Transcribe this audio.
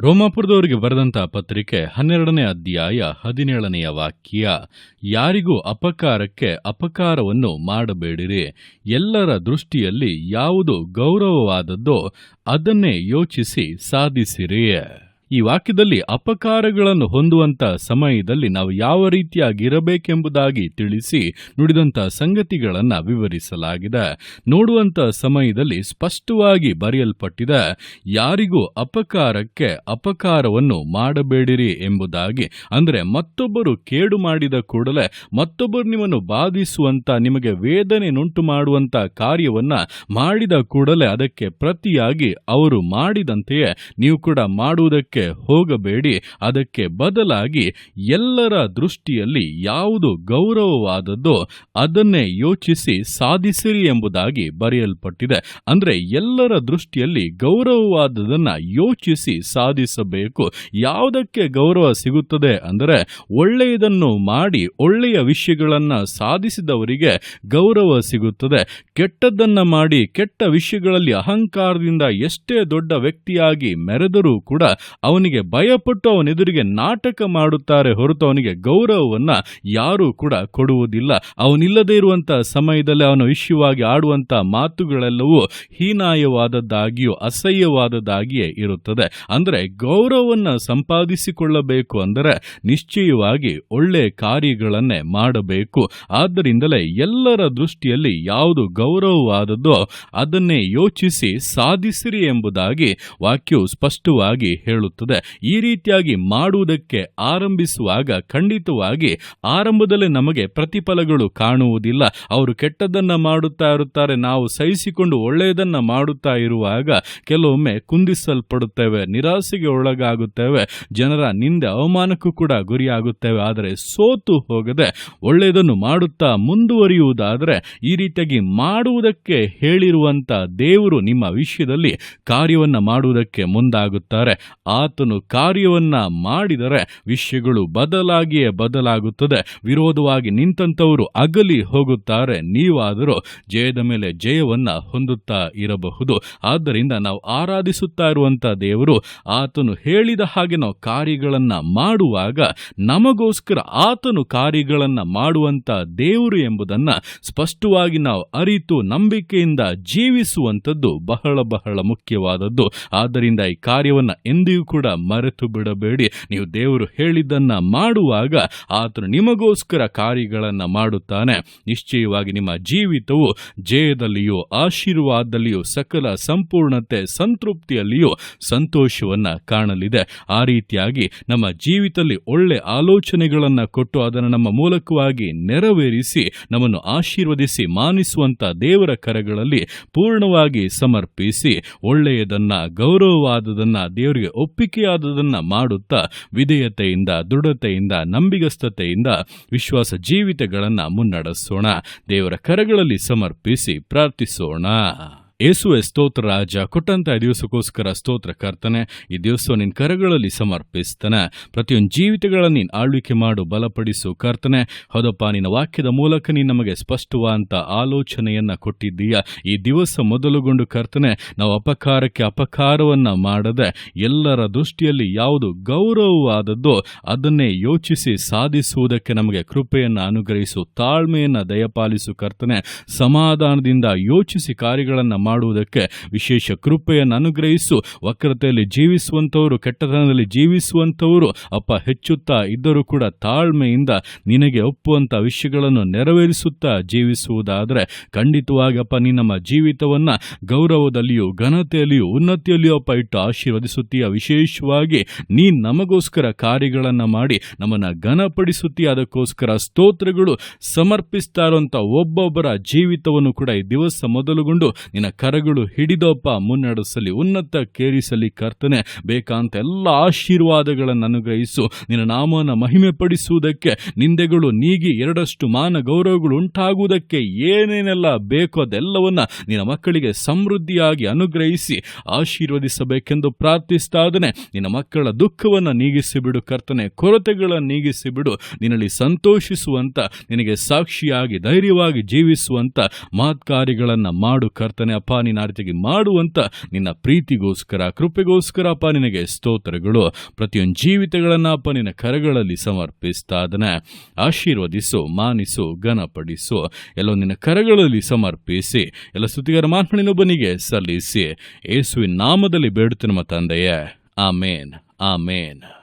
ರೋಮಾಪುರದವರಿಗೆ ಬರೆದಂತ ಪತ್ರಿಕೆ ಹನ್ನೆರಡನೇ ಅಧ್ಯಾಯ ಹದಿನೇಳನೆಯ ವಾಕ್ಯ, ಯಾರಿಗೂ ಅಪಕಾರಕ್ಕೆ ಅಪಕಾರವನ್ನು ಮಾಡಬೇಡಿರಿ. ಎಲ್ಲರ ದೃಷ್ಟಿಯಲ್ಲಿ ಯಾವುದು ಗೌರವವಾದದ್ದೋ ಅದನ್ನೇ ಯೋಚಿಸಿ ಸಾಧಿಸಿರಿ. ಈ ವಾಕ್ಯದಲ್ಲಿ ಅಪಕಾರಗಳನ್ನು ಹೊಂದುವಂತ ಸಮಯದಲ್ಲಿ ನಾವು ಯಾವ ರೀತಿಯಾಗಿರಬೇಕೆಂಬುದಾಗಿ ತಿಳಿಸಿ ನುಡಿದಂತ ಸಂಗತಿಗಳನ್ನು ವಿವರಿಸಲಾಗಿದೆ. ನೋಡುವಂತ ಸಮಯದಲ್ಲಿ ಸ್ಪಷ್ಟವಾಗಿ ಬರೆಯಲ್ಪಟ್ಟಿದೆ, ಯಾರಿಗೂ ಅಪಕಾರಕ್ಕೆ ಅಪಕಾರವನ್ನು ಮಾಡಬೇಡಿರಿ ಎಂಬುದಾಗಿ. ಅಂದರೆ ಮತ್ತೊಬ್ಬರು ಕೇಡು ಮಾಡಿದ ಕೂಡಲೇ ಮತ್ತೊಬ್ಬರು ನಿಮ್ಮನ್ನು ಬಾಧಿಸುವಂತ ನಿಮಗೆ ವೇದನೆನುಂಟು ಮಾಡುವಂತ ಕಾರ್ಯವನ್ನ ಮಾಡಿದ ಕೂಡಲೇ ಅದಕ್ಕೆ ಪ್ರತಿಯಾಗಿ ಅವರು ಮಾಡಿದಂತೆಯೇ ನೀವು ಕೂಡ ಮಾಡುವುದಕ್ಕೆ ಹೋಗಬೇಡಿ. ಅದಕ್ಕೆ ಬದಲಾಗಿ ಎಲ್ಲರ ದೃಷ್ಟಿಯಲ್ಲಿ ಯಾವುದು ಗೌರವವಾದದ್ದು ಅದನ್ನೇ ಯೋಚಿಸಿ ಸಾಧಿಸಿರಿ ಎಂಬುದಾಗಿ ಬರೆಯಲ್ಪಟ್ಟಿದೆ. ಅಂದ್ರೆ ಎಲ್ಲರ ದೃಷ್ಟಿಯಲ್ಲಿ ಗೌರವವಾದದನ್ನ ಯೋಚಿಸಿ ಸಾಧಿಸಬೇಕು. ಯಾವುದಕ್ಕೆ ಗೌರವ ಸಿಗುತ್ತದೆ ಅಂದರೆ ಒಳ್ಳೆಯದನ್ನು ಮಾಡಿ ಒಳ್ಳೆಯ ವಿಷಯಗಳನ್ನು ಸಾಧಿಸಿದವರಿಗೆ ಗೌರವ ಸಿಗುತ್ತದೆ. ಕೆಟ್ಟದ್ದನ್ನು ಮಾಡಿ ಕೆಟ್ಟ ವಿಷಯಗಳಲ್ಲಿ ಅಹಂಕಾರದಿಂದ ಎಷ್ಟೇ ದೊಡ್ಡ ವ್ಯಕ್ತಿಯಾಗಿ ಮೆರೆದರೂ ಕೂಡ ಅವನಿಗೆ ಭಯಪಟ್ಟು ಅವನೆದುರಿಗೆ ನಾಟಕ ಮಾಡುತ್ತಾರೆ ಹೊರತು ಅವನಿಗೆ ಗೌರವವನ್ನ ಯಾರೂ ಕೂಡ ಕೊಡುವುದಿಲ್ಲ. ಅವನಿಲ್ಲದೇ ಇರುವಂತ ಸಮಯದಲ್ಲಿ ಅವನ ವಿಷಯವಾಗಿ ಆಡುವಂತ ಮಾತುಗಳೆಲ್ಲವೂ ಹೀನಾಯವಾದದ್ದಾಗಿಯೂ ಅಸಹ್ಯವಾದದ್ದಾಗಿಯೇ ಇರುತ್ತದೆ. ಅಂದರೆ ಗೌರವವನ್ನ ಸಂಪಾದಿಸಿಕೊಳ್ಳಬೇಕು ಅಂದರೆ ನಿಶ್ಚಯವಾಗಿ ಒಳ್ಳೆ ಕಾರ್ಯಗಳನ್ನೇ ಮಾಡಬೇಕು. ಆದ್ದರಿಂದಲೇ ಎಲ್ಲರ ದೃಷ್ಟಿಯಲ್ಲಿ ಯಾವುದು ಗೌರವವಾದದ್ದೋ ಅದನ್ನೇ ಯೋಚಿಸಿ ಸಾಧಿಸಿರಿ ಎಂಬುದಾಗಿ ವಾಕ್ಯವು ಸ್ಪಷ್ಟವಾಗಿ ಹೇಳುತ್ತದೆ. ಈ ರೀತಿಯಾಗಿ ಮಾಡುವುದಕ್ಕೆ ಆರಂಭಿಸುವಾಗ ಖಂಡಿತವಾಗಿ ಆರಂಭದಲ್ಲೇ ನಮಗೆ ಪ್ರತಿಫಲಗಳು ಕಾಣುವುದಿಲ್ಲ. ಅವರು ಕೆಟ್ಟದನ್ನ ಮಾಡುತ್ತಾ ಇರುತ್ತಾರೆ. ನಾವು ಸಹಿಸಿಕೊಂಡು ಒಳ್ಳೆಯದನ್ನ ಮಾಡುತ್ತಾ ಇರುವಾಗ ಕೆಲವೊಮ್ಮೆ ಕುಂದಿಸಲ್ಪಡುತ್ತೇವೆ, ನಿರಾಸೆಗೆ ಒಳಗಾಗುತ್ತೇವೆ, ಜನರ ನಿಂದೆ ಅವಮಾನಕ್ಕೂ ಕೂಡ ಗುರಿಯಾಗುತ್ತೇವೆ. ಆದರೆ ಸೋತು ಹೋಗದೆ ಒಳ್ಳೆಯದನ್ನು ಮಾಡುತ್ತಾ ಮುಂದುವರಿಯುವುದಾದರೆ ಈ ರೀತಿಯಾಗಿ ಮಾಡುವುದಕ್ಕೆ ಹೇಳಿರುವಂಥ ದೇವರು ನಿಮ್ಮ ವಿಷಯದಲ್ಲಿ ಕಾರ್ಯವನ್ನು ಮಾಡುವುದಕ್ಕೆ ಮುಂದಾಗುತ್ತಾರೆ. ಆತನು ಕಾರ್ಯವನ್ನ ಮಾಡಿದರೆ ವಿಷಯಗಳು ಬದಲಾಗಿಯೇ ಬದಲಾಗುತ್ತದೆ. ವಿರೋಧವಾಗಿ ನಿಂತಂತವರು ಅಗಲಿ ಹೋಗುತ್ತಾರೆ. ನೀವಾದರೂ ಜಯದ ಮೇಲೆ ಜಯವನ್ನ ಹೊಂದುತ್ತಾ ಇರಬಹುದು. ಆದ್ದರಿಂದ ನಾವು ಆರಾಧಿಸುತ್ತಾ ಇರುವಂತ ದೇವರು ಆತನು ಹೇಳಿದ ಹಾಗೆ ನಾವು ಕಾರ್ಯಗಳನ್ನ ಮಾಡುವಾಗ ನಮಗೋಸ್ಕರ ಆತನು ಕಾರ್ಯಗಳನ್ನ ಮಾಡುವಂತ ದೇವರು ಎಂಬುದನ್ನ ಸ್ಪಷ್ಟವಾಗಿ ನಾವು ಅರಿತು ನಂಬಿಕೆಯಿಂದ ಜೀವಿಸುವಂಥದ್ದು ಬಹಳ ಬಹಳ ಮುಖ್ಯವಾದದ್ದು. ಆದ್ದರಿಂದ ಈ ಕಾರ್ಯವನ್ನ ಎಂದಿಗೂ ಕೂಡ ಮರೆತು ಬಿಡಬೇಡಿ. ನೀವು ದೇವರು ಹೇಳಿದ್ದನ್ನ ಮಾಡುವಾಗ ಆತನು ನಿಮಗೋಸ್ಕರ ಕಾರ್ಯಗಳನ್ನ ಮಾಡುತ್ತಾನೆ. ನಿಶ್ಚಯವಾಗಿ ನಿಮ್ಮ ಜೀವಿತವು ಜಯದಲ್ಲಿಯೂ, ಆಶೀರ್ವಾದದಲ್ಲಿಯೂ, ಸಕಲ ಸಂಪೂರ್ಣತೆ ಸಂತೃಪ್ತಿಯಲ್ಲಿಯೂ ಸಂತೋಷವನ್ನ ಕಾಣಲಿದೆ. ಆ ರೀತಿಯಾಗಿ ನಮ್ಮ ಜೀವಿತದಲ್ಲಿ ಒಳ್ಳೆ ಆಲೋಚನೆಗಳನ್ನ ಕೊಟ್ಟು ಅದನ್ನು ನಮ್ಮ ಮೂಲಕವಾಗಿ ನೆರವೇರಿಸಿ, ನಮ್ಮನ್ನು ಆಶೀರ್ವದಿಸಿ, ಮಾನಿಸುವಂತ ದೇವರ ಕರಗಳಲ್ಲಿ ಪೂರ್ಣವಾಗಿ ಸಮರ್ಪಿಸಿ, ಒಳ್ಳೆಯದನ್ನ, ಗೌರವವಾದದನ್ನ ದೇವರಿಗೆ ಒಪ್ಪಿಗೆಯಾದದನ್ನ ಮಾಡುತ್ತಾ ವಿಧೇಯತೆಯಿಂದ ದೃಢತೆಯಿಂದ ನಂಬಿಗಸ್ತತೆಯಿಂದ ವಿಶ್ವಾಸ ಜೀವಿತಗಳನ್ನ ಮುನ್ನಡೆಸೋಣ. ದೇವರ ಕರಗಳಲ್ಲಿ ಸಮರ್ಪಿಸಿ ಪ್ರಾರ್ಥಿಸೋಣ. ಯೇಸುವೆ ಸ್ತೋತ್ರ, ರಾಜ, ಕೊಟ್ಟಂತ ದಿವಸಕ್ಕೋಸ್ಕರ ಸ್ತೋತ್ರ, ಕರ್ತನೆ, ಈ ದಿವಸ ನಿನ್ನ ಕರಗಳಲ್ಲಿ ಸಮರ್ಪಿಸ್ತಾನೆ. ಪ್ರತಿಯೊಂದು ಜೀವಿತಗಳನ್ನು ನೀನು ಆಳ್ವಿಕೆ ಮಾಡು, ಬಲಪಡಿಸು, ಕರ್ತನೆ. ಹೌದಪ್ಪ, ನಿನ್ನ ವಾಕ್ಯದ ಮೂಲಕ ನೀನು ನಮಗೆ ಸ್ಪಷ್ಟವಾದಂಥ ಆಲೋಚನೆಯನ್ನ ಕೊಟ್ಟಿದ್ದೀಯ? ಈ ದಿವಸ ಮೊದಲುಗೊಂಡು, ಕರ್ತನೆ, ನಾವು ಅಪಕಾರಕ್ಕೆ ಅಪಕಾರವನ್ನ ಮಾಡದೆ, ಎಲ್ಲರ ದೃಷ್ಟಿಯಲ್ಲಿ ಯಾವುದು ಗೌರವವಾದದ್ದು, ಅದನ್ನೇ ಯೋಚಿಸಿ ಸಾಧಿಸುವುದಕ್ಕೆ ನಮಗೆ ಕೃಪೆಯನ್ನು ಅನುಗ್ರಹಿಸು, ತಾಳ್ಮೆಯನ್ನ ದಯಪಾಲಿಸು, ಕರ್ತನೆ. ಸಮಾಧಾನದಿಂದ ಯೋಚಿಸಿ ಕಾರ್ಯಗಳನ್ನು ಮಾಡುವುದಕ್ಕೆ ವಿಶೇಷ ಕೃಪೆಯನ್ನು ಅನುಗ್ರಹಿಸು. ವಕ್ರತೆಯಲ್ಲಿ ಜೀವಿಸುವಂಥವರು, ಕೆಟ್ಟತನದಲ್ಲಿ ಜೀವಿಸುವಂಥವರು ಅಪ್ಪ ಹೆಚ್ಚುತ್ತಾ ಇದ್ದರೂ ಕೂಡ ತಾಳ್ಮೆಯಿಂದ ನಿನಗೆ ಒಪ್ಪುವಂಥ ವಿಷಯಗಳನ್ನು ನೆರವೇರಿಸುತ್ತಾ ಜೀವಿಸುವುದಾದರೆ ಖಂಡಿತವಾಗಿ ಅಪ್ಪ ನೀ ನಮ್ಮ ಜೀವಿತವನ್ನ ಗೌರವದಲ್ಲಿಯೂ, ಘನತೆಯಲ್ಲಿಯೂ, ಉನ್ನತಿಯಲ್ಲಿಯೂ ಅಪ್ಪ ಇಟ್ಟು ಆಶೀರ್ವದಿಸುತ್ತೀಯ. ವಿಶೇಷವಾಗಿ ನೀ ನಮಗೋಸ್ಕರ ಕಾರ್ಯಗಳನ್ನು ಮಾಡಿ ನಮ್ಮನ್ನು ಘನಪಡಿಸುತ್ತೀಯ. ಅದಕ್ಕೋಸ್ಕರ ಸ್ತೋತ್ರಗಳು ಸಮರ್ಪಿಸ್ತಾ ಇರುವಂಥ ಒಬ್ಬೊಬ್ಬರ ಜೀವಿತವನ್ನು ಕೂಡ ಈ ದಿವಸ ಮೊದಲುಗೊಂಡು ನಿನ್ನ ಕರಗಳು ಹಿಡಿದಪ್ಪ ಮುನ್ನಡೆಸಲಿ, ಉನ್ನತ ಕೇರಿಸಲಿ ಕರ್ತನೆ, ಬೇಕಂತ ಎಲ್ಲ ಆಶೀರ್ವಾದಗಳನ್ನು ಅನುಗ್ರಹಿಸು. ನಿನ್ನ ನಾಮವನ್ನು ಮಹಿಮೆ ಪಡಿಸುವುದಕ್ಕೆ ನಿಂದೆಗಳು ನೀಗಿ ಎರಡಷ್ಟು ಮಾನ ಗೌರವಗಳು ಉಂಟಾಗುವುದಕ್ಕೆ ಏನೇನೆಲ್ಲ ಬೇಕೋ ಅದೆಲ್ಲವನ್ನ ನಿನ್ನ ಮಕ್ಕಳಿಗೆ ಸಮೃದ್ಧಿಯಾಗಿ ಅನುಗ್ರಹಿಸಿ, ಆಶೀರ್ವದಿಸಬೇಕೆಂದು ಪ್ರಾರ್ಥಿಸ್ತಾದನೆ. ನಿನ್ನ ಮಕ್ಕಳ ದುಃಖವನ್ನು ನೀಗಿಸಿಬಿಡು ಕರ್ತನೆ, ಕೊರತೆಗಳನ್ನು ನೀಗಿಸಿಬಿಡು. ನಿನ್ನಲ್ಲಿ ಸಂತೋಷಿಸುವಂತ, ನಿನಗೆ ಸಾಕ್ಷಿಯಾಗಿ ಧೈರ್ಯವಾಗಿ ಜೀವಿಸುವಂತ ಮಹತ್ಕಾರ್ಯಗಳನ್ನು ಮಾಡು ಕರ್ತನೆ. ಅಪ್ಪ ನಿನ್ನ ಆ ರೀತಿಯಾಗಿ ಮಾಡುವಂತ ನಿನ್ನ ಪ್ರೀತಿಗೋಸ್ಕರ, ಕೃಪೆಗೋಸ್ಕರ ಅಪ್ಪ, ನಿನಗೆ ಸ್ತೋತ್ರಗಳು. ಪ್ರತಿಯೊಂದು ಜೀವಿತಗಳನ್ನ ಅಪ್ಪ, ನಿನ್ನ ಕರಗಳಲ್ಲಿ ಸಮರ್ಪಿಸ್ತಾ ಅದನ್ನ ಆಶೀರ್ವದಿಸು, ಮಾನಿಸು, ಘನಪಡಿಸು. ಎಲ್ಲೋ ನಿನ್ನ ಕರಗಳಲ್ಲಿ ಸಮರ್ಪಿಸಿ, ಎಲ್ಲ ಸ್ತುತಿಗಾರ ಮಾತನಾಡಿನೊಬ್ಬನಿಗೆ ಸಲ್ಲಿಸಿ. ಯೇಸುವಿನ ನಾಮದಲ್ಲಿ ಬೇಡುತ್ತೆ ನಮ್ಮ ತಂದೆಯೇ. ಆಮೇನ್ ಆಮೇನ್.